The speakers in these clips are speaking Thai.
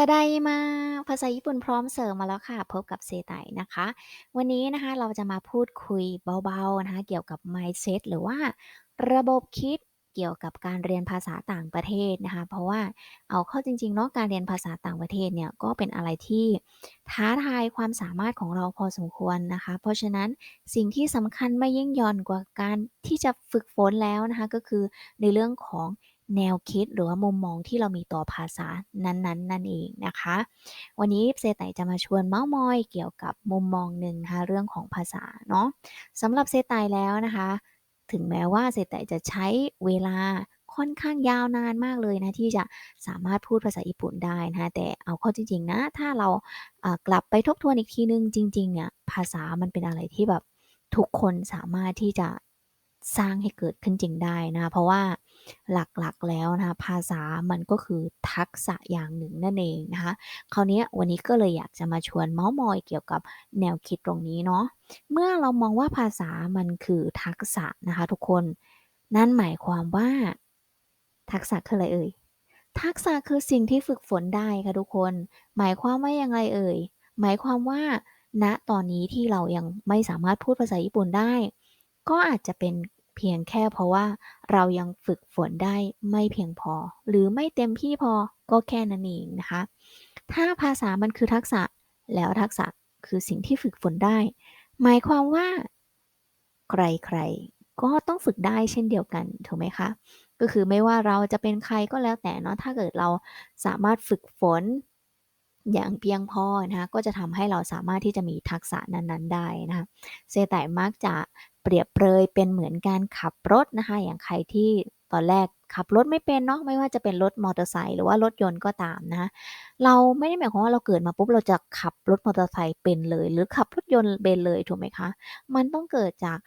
ตาไดมา ภาษาญี่ปุ่นพร้อมเสร์ฟมาแล้วค่ะ พบกับเซไตนะคะ วันนี้นะคะเราจะมาพูดคุยเบาๆนะคะเกี่ยวกับ mindset หรือว่าระบบคิดเกี่ยวกับการเรียนภาษาต่างประเทศนะคะ เพราะว่าเอาเข้าจริงๆเนาะการเรียนภาษาต่างประเทศเนี่ยก็เป็นอะไรที่ท้าทายความสามารถของเราพอสมควรนะคะ เพราะฉะนั้นสิ่งที่สำคัญไม่ยิ่งย่อนกว่าการที่จะฝึกฝนแล้วนะคะก็คือในเรื่องของ แนวคิดหรือว่ามุมมองที่เรามีต่อภาษานั้นๆนั่นเองนะคะ วันนี้เซไตจะมาชวนเม้าท์มอย เกี่ยวกับมุมมองหนึ่งนะคะเรื่องของภาษาเนาะสำหรับเซไตแล้วนะคะ ถึงแม้ว่าเซไตจะใช้เวลาค่อนข้างยาวนานมากเลยนะที่จะสามารถพูดภาษาญี่ปุ่นได้นะคะแต่เอาเข้าจริงๆนะถ้าเราอ่ากลับไปทบทวนอีกทีหนึ่งจริงๆเนี่ยภาษามันเป็นอะไรที่แบบทุกคนสามารถที่จะ สร้างให้เกิดขึ้นจริงได้นะคะเพราะว่าหลักๆแล้วนะคะภาษามันก็คือทักษะอย่างหนึ่งนั่นเองนะคะคราวนี้วันนี้ก็เลยอยากจะมาชวนเมาท์มอยเกี่ยวกับแนวคิดตรงนี้เนาะเมื่อเรามองว่าภาษามันคือทักษะนะคะทุกคนนั่นหมายความว่า ทักษะคืออะไรเอ่ยทักษะคือสิ่งที่ฝึกฝนได้ค่ะทุกคน หมายความว่ายังไงเอ่ย หมายความว่า ณตอนนี้ที่เรายังไม่สามารถพูดภาษาญี่ปุ่นได้ ก็อาจจะเป็น เพียงแค่เพราะว่าเรายังฝึกฝนได้ไม่เพียงพอ หรือไม่เต็มที่พอก็แค่นั้นเองนะคะ ถ้าภาษามันคือทักษะแล้วทักษะคือสิ่งที่ฝึกฝนได้ หมายความว่า ใครๆ ก็ต้องฝึกได้เช่นเดียวกันถูกไหมคะ ก็คือไม่ว่าเราจะเป็นใครก็แล้วแต่เนาะถ้าเกิดเราสามารถฝึกฝนอย่างเพียงพอนะคะก็จะทำให้เราสามารถที่จะมีทักษะนั้นๆได้นะคะเซไตมักจะ ปรียบเปรยเป็นเหมือนการขับรถนะคะ อย่างใครที่ตอนแรกขับรถไม่เป็นเนาะไม่ว่าจะเป็นรถมอเตอร์ไซค์หรือว่ารถยนต์ก็ตามนะคะเราไม่ได้หมายความว่าเราเกิดมาปุ๊บเราจะขับรถมอเตอร์ไซค์เป็นเลย หรือขับรถยนต์เป็นเลยถูกไหมคะ มันต้องเกิดจาก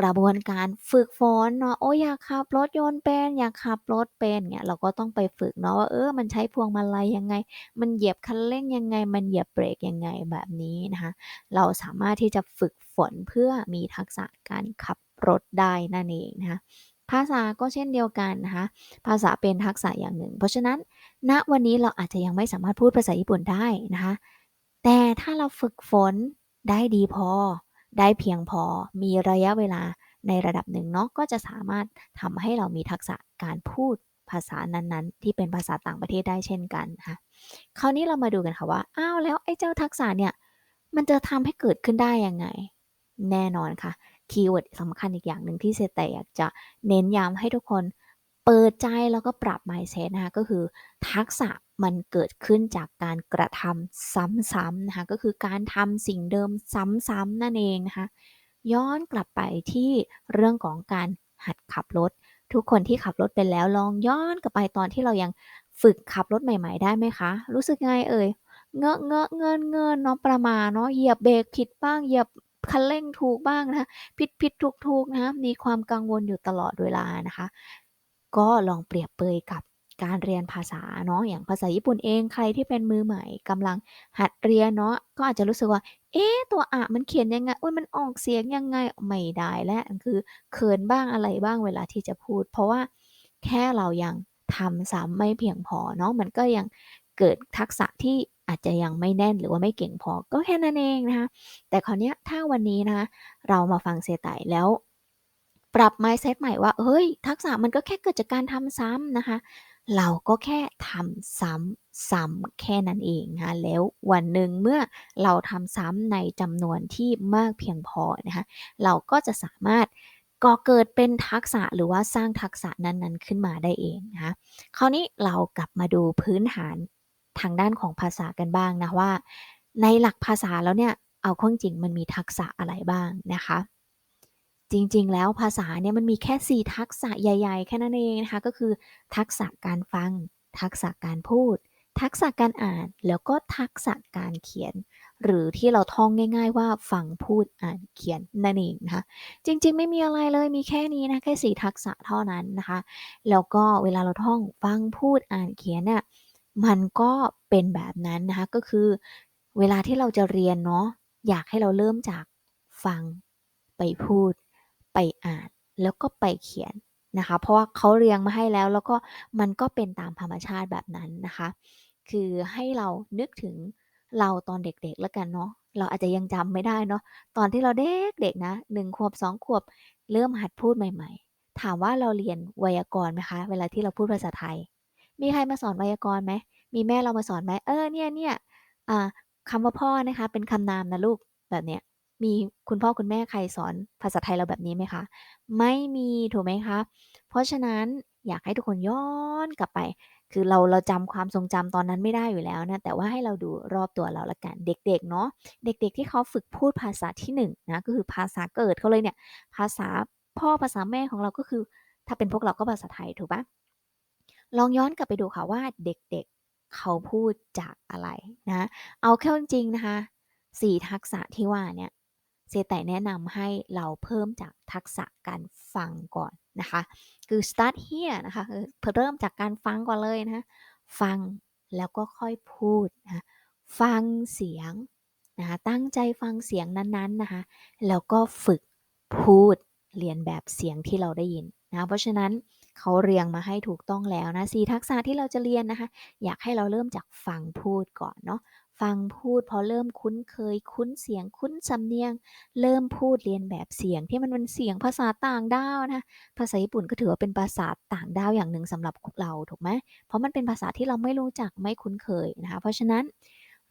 กระบวนการฝึกฝนเนาะโอ๊ยอยากขับรถยนต์เป็น อยากขับรถเป็นเงี้ยเราก็ต้องไปฝึกเนาะว่าเออมันใช้พวงมาลัยยังไง มันเหยียบคันเร่งยังไง มันเหยียบเบรกยังไงแบบนี้นะคะเราสามารถที่จะฝึกฝนเพื่อมีทักษะการขับรถได้นั่นเองนะคะภาษาก็เช่นเดียวกันนะคะ ภาษาเป็นทักษะอย่างหนึ่ง เพราะฉะนั้น ณวันนี้เราอาจจะยังไม่สามารถพูดภาษาญี่ปุ่นได้นะคะ แต่ถ้าเราฝึกฝนได้ดีพอ ได้เพียงพอมีระยะเวลาในระดับหนึ่งเนาะก็จะสามารถทำให้เรามีทักษะการพูดภาษานั้นๆ ที่เป็นภาษาต่างประเทศได้เช่นกันนะคะคราวนี้เรามาดูกันค่ะว่าอ้าวแล้วไอ้เจ้าทักษะเนี่ยมันจะทำให้เกิดขึ้นได้ยังไง แน่นอนค่ะคีย์เวิร์ดสำคัญอีกอย่างหนึ่งที่เซไตอยากจะเน้นย้ำให้ทุกคน เปิดใจแล้วก็ปรับ mindset นะคะก็คือทักษะมันเกิดขึ้นจากการกระทำซ้ำๆนะคะก็คือการทำสิ่งเดิมซ้ำๆนั่นเองนะคะย้อนกลับไปที่เรื่องของการหัดขับรถ ทุกคนที่ขับรถเป็นแล้วลองย้อนกลับไปตอนที่เรายังฝึกขับรถใหม่ ๆ ได้ไหมคะ รู้สึกไงเอ่ยเงอะเงอะเงินเงินเนาะประมาเนาะเหยียบเบรกผิดบ้างเหยียบคันเร่งถูกบ้างนะคะผิดถูกๆนะคะมีความกังวลอยู่ตลอดเวลานะคะ ก็ลองเปรียบเปยกับการเรียนภาษาเนาะอย่างภาษาญี่ปุ่นเองใครที่เป็นมือใหม่กำลังหัดเรียนเนาะก็อาจจะรู้สึกว่า เอ๊ะตัวอะมันเขียนยังไงอุ๊ยมันออกเสียงยังไงไม่ได้แล้วคือเขินบ้างอะไรบ้างเวลาที่จะพูด เพราะว่าแค่เรายังทำซ้ำไม่เพียงพอเนาะมันก็ยังเกิดทักษะที่อาจจะยังไม่แน่นหรือว่าไม่เก่งพอก็แค่นั้นเองนะคะแต่คราวนี้ถ้าวันนี้นะคะเรามาฟังเซไตแล้ว ปรับ mindset ใหม่ว่าเฮ้ย ทักษะมันก็แค่เกิดจากการทำซ้ำนะคะ เราก็แค่ทำซ้ำๆแค่นั้นเองนะคะแล้ววันหนึ่งเมื่อเราทำซ้ำในจำนวนที่มากเพียงพอนะคะเราก็จะสามารถก่อเกิดเป็นทักษะหรือว่าสร้างทักษะนั้นๆ ขึ้นมาได้เองนะคะคราวนี้เรากลับมาดูพื้นฐานทางด้านของภาษากันบ้างนะว่า ในหลักภาษาแล้วเนี่ยเอาเข้าจริงมันมีทักษะอะไรบ้างนะคะ จริง ๆ แล้วภาษาเนี่ยมันมีแค่ 4 ทักษะใหญ่ ๆ แค่นั้นเองนะคะ ก็คือ ทักษะการฟัง ทักษะการพูด ทักษะการอ่าน แล้วก็ทักษะการเขียน หรือที่เราท่องง่าย ๆ ว่าฟังพูดอ่านเขียนนั่นเองนะคะ จริง ๆ ไม่มีอะไรเลยมีแค่นี้นะแค่4ทักษะเท่านั้นนะคะ แล้วก็เวลาเราท่องฟังพูดอ่านเขียนน่ะมันก็เป็นแบบนั้นนะคะก็คือ เวลาที่เราจะเรียนเนาะอยากให้เราเริ่มจากฟังไปพูด ไปอ่านแล้วก็ไปเขียนนะคะ เพราะว่าเขาเรียงมาให้แล้ว แล้วก็มันก็เป็นตามธรรมชาติแบบนั้นนะคะ คือให้เรานึกถึงเราตอนเด็กๆแล้วกันเนาะเราอาจจะยังจำไม่ได้เนาะตอนที่เราเด็กๆนะ1ขวบ2ขวบเริ่มหัดพูดใหม่ ๆ ถามว่าเราเรียนไวยากรณ์ไหมคะ เวลาที่เราพูดภาษาไทย มีใครมาสอนไวยากรณ์ไหมมีแม่เรามาสอนไหมเออเนี่ยเนี่ยอ่าคำว่าพ่อนะคะ เป็นคำนามนะลูกแบบเนี้ย มีคุณพ่อคุณแม่ใครสอนภาษาไทยเราแบบนี้ไหมคะ ไม่มี ถูกไหมคะ เพราะฉะนั้นอยากให้ทุกคนย้อนกลับไป คือเรา เราจำความทรงจำตอนนั้นไม่ได้อยู่แล้วนะ แต่ว่าให้เราดูรอบตัวเราละกัน เด็ก ๆ เนาะ เด็ก ๆ ที่เขาฝึกพูดภาษาที่1นนะ ก็คือภาษาเกิดเขาเลยเนี่ย ภาษาพ่อ ภาษาแม่ของเรา ก็คือ ถ้าเป็นพวกเราก็ภาษาไทย ถูกปะลองย้อนกลับไปดูค่ะว่า เด็ก ๆ เขาพูดจากอะไรนะ เอาแค่จริง ๆ นะคะสี่ทักษะที่ว่าเนี่ย เซแต่แนะนำให้เราเพิ่มจากทักษะการฟังก่อนนะคะ คือ start here นะคะเริ่มจากการฟังก่อนเลยนะฟังแล้วก็ค่อยพูดนะฟังเสียงนะคะตั้งใจฟังเสียงนั้นๆนะคะ แล้วก็ฝึกพูดเรียนแบบเสียงที่เราได้ยินนะเพราะฉะนั้นเขาเรียงมาให้ถูกต้องแล้วนะสีทักษะที่เราจะเรียนนะคะ อยากให้เราเริ่มจากฟังพูดก่อนเนาะ ฟังพูดพอเริ่มคุ้นเคย คุ้นเสียง คุ้นสำเนียง เริ่มพูดเรียนแบบเสียงที่มันเป็นเสียงภาษาต่างดาวนะ ภาษาญี่ปุ่นก็ถือว่าเป็นภาษาต่างดาวอย่างหนึ่งสำหรับเราถูกไหมเพราะมันเป็นภาษาที่เราไม่รู้จักไม่คุ้นเคยนะคะ เพราะฉะนั้น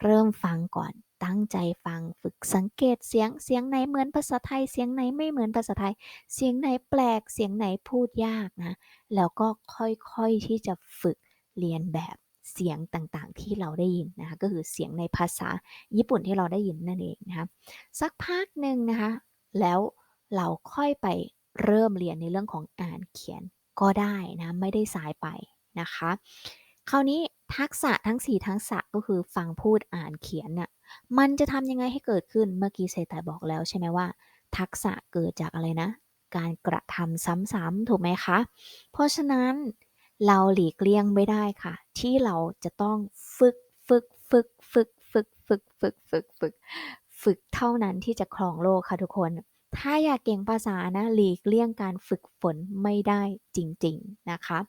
เริ่มฟังก่อน ตั้งใจฟัง ฝึกสังเกตเสียง เสียงไหนเหมือนภาษาไทย เสียงไหนไม่เหมือนภาษาไทย เสียงไหนแปลก เสียงไหนพูดยากนะ แล้วก็ค่อยๆที่จะฝึกเรียนแบบ เสียงต่างๆที่เราได้ยินนะคะก็คือเสียงในภาษาญี่ปุ่นที่เราได้ยินนั่นเองนะคะสักพักหนึ่งนะคะแล้วเราค่อยไปเริ่มเรียนในเรื่องของอ่านเขียนก็ได้นะไม่ได้สายไปนะคะคราวนี้ทักษะทั้ง 4 ทักษะก็คือฟังพูดอ่านเขียนน่ะมันจะทำยังไงให้เกิดขึ้นเมื่อกี้เซตายบอกแล้วใช่ไหมว่า ทักษะเกิดจากอะไรนะ การกระทำซ้ำๆถูกไหมคะ เพราะฉะนั้น เราหลีกเลี่ยงไม่ได้ค่ะ ที่เราจะต้องฝึกฝึกฝึกฝึกฝึกฝึกฝึกฝึกฝึกฝึกเท่านั้นที่จะครองโลกค่ะทุกคน ถ้าอยากเก่งภาษานะหลีกเลี่ยงการฝึกฝนไม่ได้จริง ๆ นะคะ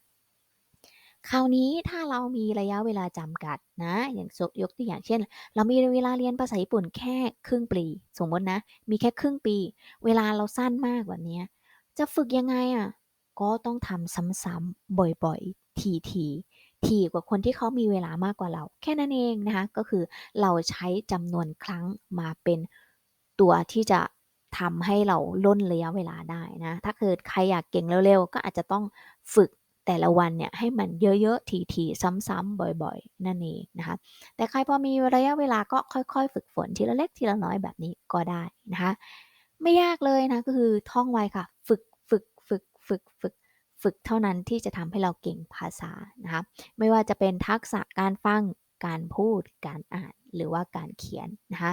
คราวนี้ถ้าเรามีระยะเวลาจำกัดนะ อย่างยกตัวอย่างเช่น เรามีเวลาเรียนภาษาญี่ปุ่นแค่ครึ่งปี สมมตินะ มีแค่ครึ่งปี เวลาเราสั้นมากแบบนี้จะฝึกยังไงอะ่ะ ก็ต้องทำซ้ำๆบ่อยๆ ทีทีทีกว่าคนที่เขามีเวลามากกว่าเรา แค่นั้นเองนะคะ ก็คือเราใช้จำนวนครั้งมาเป็นตัวที่จะทำให้เราล่นระยะเวลาได้นะ ถ้าเกิดใครอยากเก่งเร็วๆ ก็อาจจะต้องฝึกแต่ละวันเนี่ยให้มันเยอะๆ ทีๆ ซ้ำๆ บ่อยๆ นั่นเองนะคะ แต่ใครพอมีระยะเวลาก็ค่อยๆ ฝึกฝนทีละเล็กทีละน้อยแบบนี้ก็ได้นะคะ ไม่ยากเลยนะก็คือท่องไว้ค่ะ ฝึกฝึกฝึกเท่านั้นที่จะทำให้เราเก่งภาษานะคะไม่ว่าจะเป็นทักษะการฟังการพูดการอ่านหรือว่าการเขียนนะคะ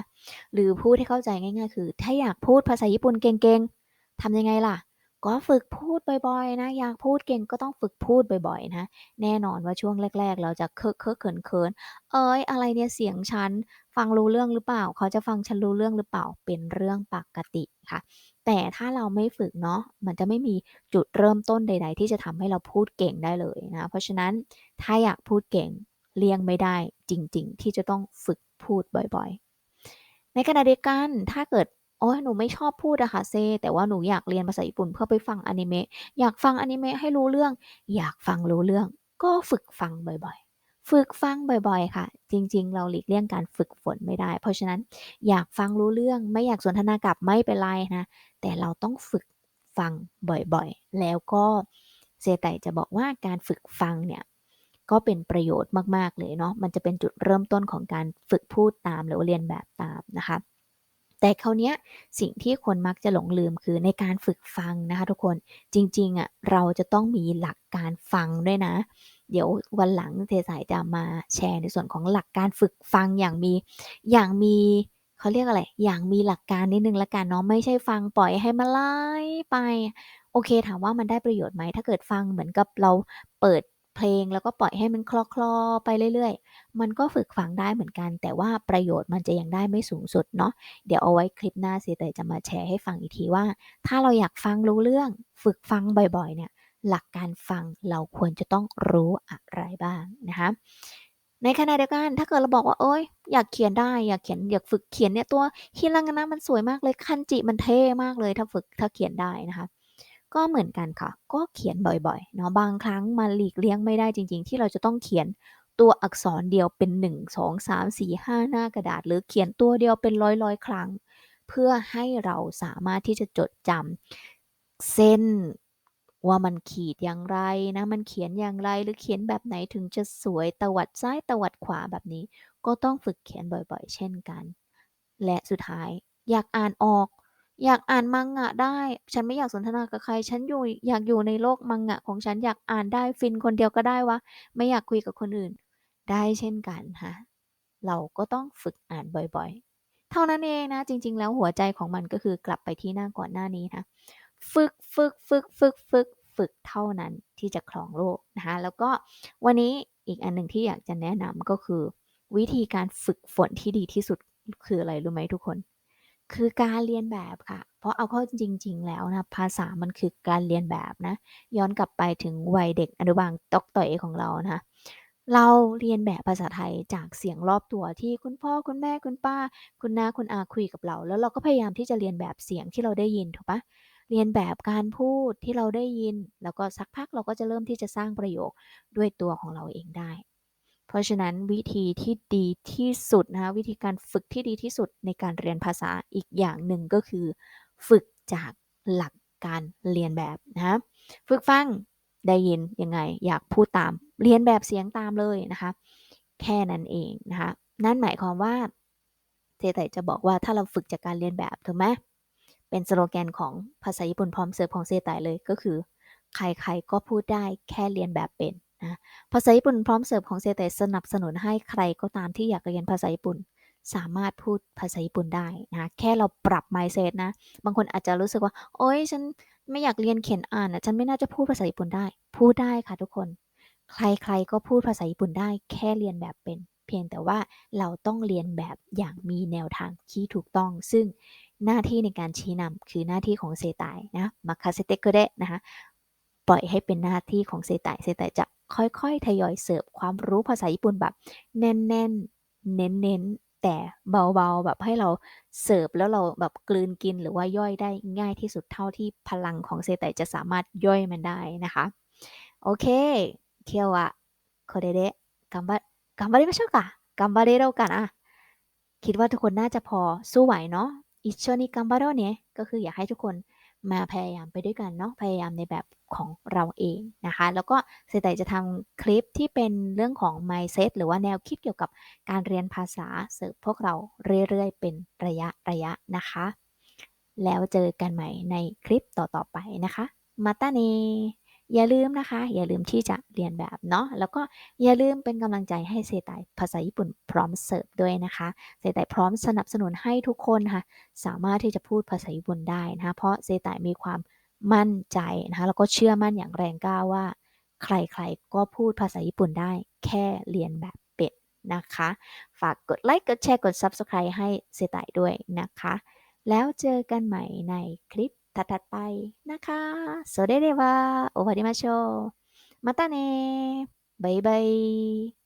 หรือพูดให้เข้าใจง่าย ๆ คือ ถ้าอยากพูดภาษาญี่ปุ่นเก่งๆทำยังไงล่ะ ก็ฝึกพูดบ่อยๆนะอยากพูดเก่งก็ต้องฝึกพูดบ่อยๆนะแน่นอนว่าช่วงแรก ๆ เราจะเคอะเคอะเขินเขินเอ้ยอะไรเนี่ยเสียงฉันฟังรู้เรื่องหรือเปล่า เขาจะฟังฉันรู้เรื่องหรือเปล่าเป็นเรื่องปกติค่ะ แต่ถ้าเราไม่ฝึกเนาะมันจะไม่มีจุดเริ่มต้นใด ๆ ที่จะทำให้เราพูดเก่งได้เลยนะ เพราะฉะนั้นถ้าอยากพูดเก่งเลี่ยงไม่ได้จริง ๆ ที่จะต้องฝึกพูดบ่อยๆ ในขณะเดียวกันถ้าเกิดโอ้ยหนูไม่ชอบพูดอะค่ะเซ แต่ว่าหนูอยากเรียนภาษาญี่ปุ่นเพื่อไปฟังอนิเมะอยากฟังอนิเมะให้รู้เรื่อง อยากฟังรู้เรื่อง ก็ฝึกฟังบ่อยๆ ฝึกฟังบ่อยๆ ค่ะ จริงๆ เราหลีกเลี่ยงการฝึกฝนไม่ได้ เพราะฉะนั้นอยากฟังรู้เรื่องไม่อยากสนทนากับไม่เป็นไรนะ แต่เราต้องฝึกฟังบ่อยๆ แล้วก็เซไตจะบอกว่าการฝึกฟังเนี่ยก็เป็นประโยชน์มากๆ เลยเนาะ มันจะเป็นจุดเริ่มต้นของการฝึกพูดตามหรือเรียนแบบตามนะคะ แต่คราวนี้สิ่งที่คนมักจะหลงลืมคือในการฝึกฟังนะคะทุกคน จริงๆอะเราจะต้องมีหลักการฟังด้วยนะ เดี๋ยววันหลังเทสายจะมาแชร์ในส่วนของหลักการฝึกฟังอย่างมีอย่างมีเขาเรียกอะไร อย่างมีหลักการนิดนึงละกันเนาะไม่ใช่ฟังปล่อยให้มันไล่ไป โอเค ถามว่ามันได้ประโยชน์ไหมถ้าเกิดฟังเหมือนกับเราเปิดเพลงแล้วก็ปล่อยให้มันคลอๆไปเรื่อยๆ มันก็ฝึกฟังได้เหมือนกัน แต่ว่าประโยชน์มันจะยังได้ไม่สูงสุดเนาะ เดี๋ยวเอาไว้คลิปหน้าเสียแต่จะมาแชร์ให้ฟังอีกทีว่า ถ้าเราอยากฟังรู้เรื่อง ฝึกฟังบ่อยๆ เนี่ย หลักการฟังเราควรจะต้องรู้อะไรบ้างนะคะในขณะเดียวกันถ้าเกิดเราบอกว่าโอ๊ยอยากเขียนได้อยากเขียนอยากฝึกเขียนเนี่ยตัวฮิรางนะมันสวยมากเลยคันจิมันเท่มากเลยถ้าฝึกถ้าเขียนได้นะคะ ก็เหมือนกันค่ะ ก็เขียนบ่อยๆเนาะบางครั้งมันหลีกเลี่ยงไม่ได้จริง ๆ ที่เราจะต้องเขียนตัวอักษรเดียวเป็น 1 2 3 4 5 หน้ากระดาษ หรือเขียนตัวเดียวเป็นร้อยๆครั้ง เพื่อให้เราสามารถที่จะจดจำเส้น ว่ามันขีดอย่างไรนะมันเขียนอย่างไรหรือเขียนแบบไหนถึงจะสวยตวัดซ้ายตวัดขวาแบบนี้ ก็ต้องฝึกเขียนบ่อยๆ เช่นกัน และสุดท้ายอยากอ่านออก อยากอ่าน Manga ได้ ฉันไม่อยากสนทนากับใคร ฉันอยู่อยากอยู่ในโลก Manga ของฉันอยากอ่านได้ฟินคนเดียวก็ได้วะไม่อยากคุยกับคนอื่น ได้เช่นกันค่ะเราก็ต้องฝึกอ่านบ่อยๆ เท่านั้นเองนะจริง ๆ แล้วหัวใจของมันก็คือกลับไปที่หน้าก่อนหน้านี้นะ ฝึกฝึกฝึกฝึกฝึกฝึกเท่านั้นที่จะครองโลกนะคะแล้วก็วันนี้อีกอันหนึ่งที่อยากจะแนะนำก็คือ วิธีการฝึกฝนที่ดีที่สุดคืออะไรรู้ไหมทุกคน?คือการเรียนแบบค่ะ เพราะเอาเข้าจริง ๆ แล้วนะภาษามันคือการเรียนแบบนะ ย้อนกลับไปถึงวัยเด็กอนุบาลตอกต่อยของเรานะคะเราเรียนแบบภาษาไทยจากเสียงรอบตัวที่คุณพ่อคุณแม่คุณป้า คุณน้าคุณอาคุยกับเรา แล้วเราก็พยายามที่จะเรียนแบบเสียงที่เราได้ยินถูกปล่า เรียนแบบการพูดที่เราได้ยิน แล้วก็สักพักเราก็จะเริ่มที่จะสร้างประโยคด้วยตัวของเราเองได้ เพราะฉะนั้นวิธีที่ดีที่สุดนะคะวิธีการฝึกที่ดีที่สุดในการเรียนภาษาอีกอย่างหนึ่งก็คือ ฝึกจากหลักการเรียนแบบนะคะฝึกฟังได้ยินยังไง อยากพูดตาม เรียนแบบเสียงตามเลยนะคะ แค่นั้นเองนะคะนั่นหมายความว่าเจไตจะบอกว่าถ้าเราฝึกจากการเรียนแบบถูกไหม เป็นสโลแกนของภาษาญี่ปุ่นพร้อมเสิร์ฟของเจไตเลยก็คือ ใครๆก็พูดได้แค่เรียนแบบเป็นนะภาษาญี่ปุ่นพร้อมเสิร์ฟของเจไตสนับสนุนให้ใครก็ตามที่อยากเรียนภาษาญี่ปุ่น สามารถพูดภาษาญี่ปุ่นได้นะแค่เราปรับ mindset นะ บางคนอาจจะรู้สึกว่า โอ๊ยฉันไม่อยากเรียนเขียนอ่านอะฉันไม่น่าจะพูดภาษาญี่ปุ่นได้ พูดได้ค่ะทุกคน ใครๆก็พูดภาษาญี่ปุ่นได้ แค่เรียนแบบเป็น เพียงแต่ว่าเราต้องเรียนแบบอย่างมีแนวทางที่ถูกต้อง ซึ่ง หน้าที่ในการชี้นำคือหน้าที่ของเซตายนะมาคาเซเตโกเดะนะคะปล่อยให้เป็นหน้าที่ของเซตายเซตายจะค่อยๆ ทยอยเสิร์ฟความรู้ภาษาญี่ปุ่นแบบแน่นๆ เน้นๆ แต่เบาๆ แบบให้เราเสิร์ฟแล้วเราแบบกลืนกินหรือว่าย่อยได้ง่ายที่สุดเท่าที่พลังของเซตายจะสามารถย่อยมันได้นะคะ โอเคเคียวอะโคเดเดะกัมบะกัมบะได้ไหมชอบกะกัมบะเดเรากันอะคิดว่าทุกคนน่าจะพอสู้ไหวเนาะ อิชโชนิกัมบารเนี่ยก็คืออยากให้ทุกคนมาพยายามไปด้วยกันเนาะพยายามในแบบของเราเองนะคะ แล้วก็เสตยจะทำคลิปที่เป็นเรื่องของ mindset หรือว่าแนวคิดเกี่ยวกับการเรียนภาษาเสิร์ฟพวกเราเรื่อยๆ เป็นระยะระยะนะคะ แล้วเจอกันใหม่ในคลิปต่อๆไปนะคะ มาตาเน อย่าลืมนะคะ อย่าลืมที่จะเรียนแบบเนาะแล้วก็อย่าลืมเป็นกำลังใจให้เจไตภาษาญี่ปุ่นพร้อมเสิร์ฟด้วยนะคะเจไตพร้อมสนับสนุนให้ทุกคนค่ะสามารถที่จะพูดภาษาญี่ปุ่นได้นะคะเพราะเจไตมีความมั่นใจนะคะแล้วก็เชื่อมั่นอย่างแรงกล้าว่า ใครๆก็พูดภาษาญี่ปุ่นได้ แค่เรียนแบบเป็นนะคะ ฝากกดไลค์กดแชร์กด Subscribe ให้เจไตด้วยนะคะ แล้วเจอกันใหม่ในคลิป たたたいなか。それでは、終わりましょう。またねバイバイ。